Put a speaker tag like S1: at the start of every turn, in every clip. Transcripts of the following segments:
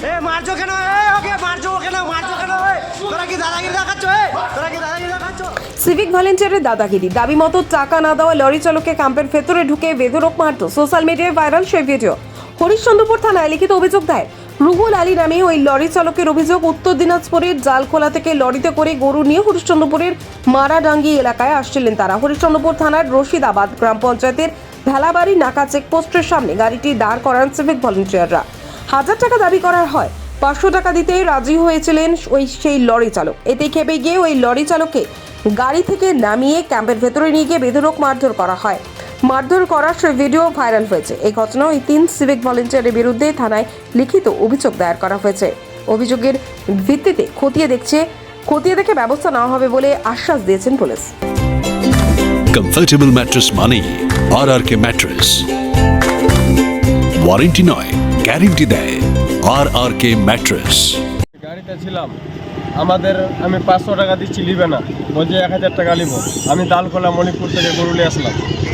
S1: এ, মারছো কেন? ওকে মারছো মারছো কেন? তোরা কি দাদাগিরি এ, তোরা কি দাদাগিরি
S2: সিভিক ভলেন্টিয়ারের দাদাগিরি। দাবি মতো টাকা না দেওয়া লরি চালককে ক্যাম্পের ভেতরে ঢুকে বেধরক মারত সোশ্যাল মিডিয়ায় ভাইরাল সেই ভিডিও হরিশ্চন্দ্রপুর থানায় লিখিত অভিযোগ দেয় রুহুল আলী নামে ওই লরি চালকের অভিযোগ উত্তর দিনাজপুরের জালখোলা থেকে লরিতে করে গরু নিয়ে হরিশ্চন্দ্রপুরের মারাডাঙ্গি এলাকায় আসছিলেন তারা। হরিশ্চন্দ্রপুর থানার রশিদাবাদ গ্রাম পঞ্চায়েতের ভেলাবাড়ি নাকা চেকপোস্টের সামনে গাড়িটি দাঁড় করান সিভিক ভলেন্টিয়াররা হাজার টাকা দাবি করা হয়। পাঁচশো টাকা দিতে রাজি হয়েছিলেন ওই সেই লরি চালক। এতে খেপে গিয়ে ওই লরি চালককে গাড়ি থেকে নামিয়ে ক্যাম্পের ভেতরে নিয়ে গিয়ে বেধরক মারধর করা হয়। মারধর করার সে ভিডিও ভাইরাল হয়েছে। এই ঘটনা ওই তিন সিভিক ভলেন্টিয়ারের বিরুদ্ধে থানায় লিখিত অভিযোগ দায়ের করা হয়েছে। অভিযোগের ভিত্তিতে খতিয়ে দেখছে, খতিয়ে দেখে ব্যবস্থা নেওয়া হবে বলে আশ্বাস দিয়েছেন পুলিশ।
S3: কমফর্টেবল ম্যাট্রেস মানেই R R K mattress warranty নয়। গ্যারেন্টি দেয় আর আর কে ম্যাট্রেস
S4: গাড়িতে ছিলাম। আমাদের আমি পাঁচশো টাকা দিচ্ছি, নিবে না। বলছে এক হাজার টাকা নিব। আমি দালখোলা মণিপুর থেকে গরুলে আসলাম।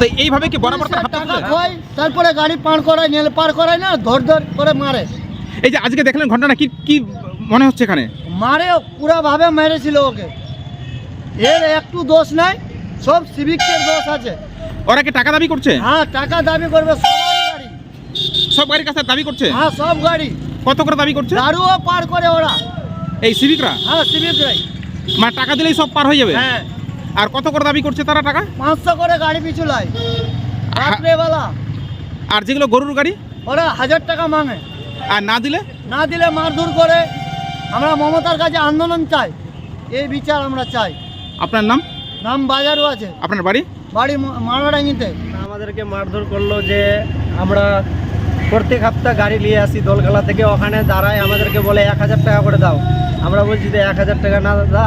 S5: তো এইভাবে কি বরাবর তার হাত
S6: টাকা? খোয় তারপরে গাড়ি পার করায় নেল পার করায় না ধর ধর করে মারে।
S5: এই যে আজকে দেখলেন ঘটনা কি কি মনে হচ্ছে এখানে?
S6: মারে পুরা ভাবে মেরেছিল ওকে। এর একটু দোষ নাই সব সিভিকের দোষ আছে।
S5: ওরা কি টাকা দাবি করছে?
S6: হ্যাঁ টাকা দাবি করবে সবারই গাড়ি।
S5: সব গাড়ির কাছে দাবি করছে?
S6: হ্যাঁ সব গাড়ি।
S5: কত করে দাবি করছে?
S6: দারুও পার করে ওরা।
S5: এই সিভিকরা?
S6: হ্যাঁ সিভিকরাই।
S5: মানে টাকা দিলেই সব পার হয়ে যাবে?
S6: হ্যাঁ।
S5: আর কত করে দাবি করছে তারা টাকা?
S6: পাঁচশো করে গাড়ি পিছু লাই রাত্রেবেলা।
S5: আর যেগুলো গরুর গাড়ি?
S6: ওরা হাজার টাকা মাঙে।
S5: আর না দিলে?
S6: না দিলে মারধর করে। আমরা মমতার কাছে আন্দোলন চাই। এই বিচার আমরা চাই।
S5: আপনার নাম?
S6: নাম বাজারও আছে।
S5: আপনার বাড়ি?
S6: বাড়ি মারাডাঙ্গিতে
S1: আমাদেরকে মারধর করল যে আমরা প্রত্যেক সপ্তাহ গাড়ি নিয়ে আসি দোলখালা থেকে। ওখানে দাঁড়ায় আমাদেরকে বলে এক হাজার টাকা করে দাও। আমরা বলছি যে এক হাজার টাকা না দা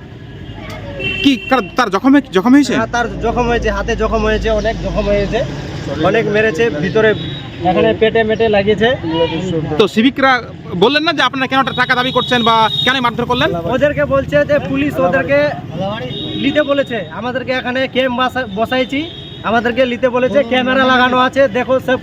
S5: কি তার- জখম জখম হয়েছে?
S1: হ্যাঁ তার জখম হয়েছে হাতে জখম হয়েছে অনেক জখম হয়েছে অনেক মেরেছে ভিতরে এখানে পেটে মেটে লাগিয়েছে।
S5: তো সিভিকরা বললেন না যে আপনারা কেন টাকা দাবি করছেন বা কেন মারধর করলেন?
S1: ওদেরকে বলছে যে পুলিশ ওদেরকে নিতে বলেছে। আমাদেরকে এখানে ক্যাম্প বসাইছি আমাদেরকে নিতে বলেছে ক্যামেরা লাগানো আছে দেখো সব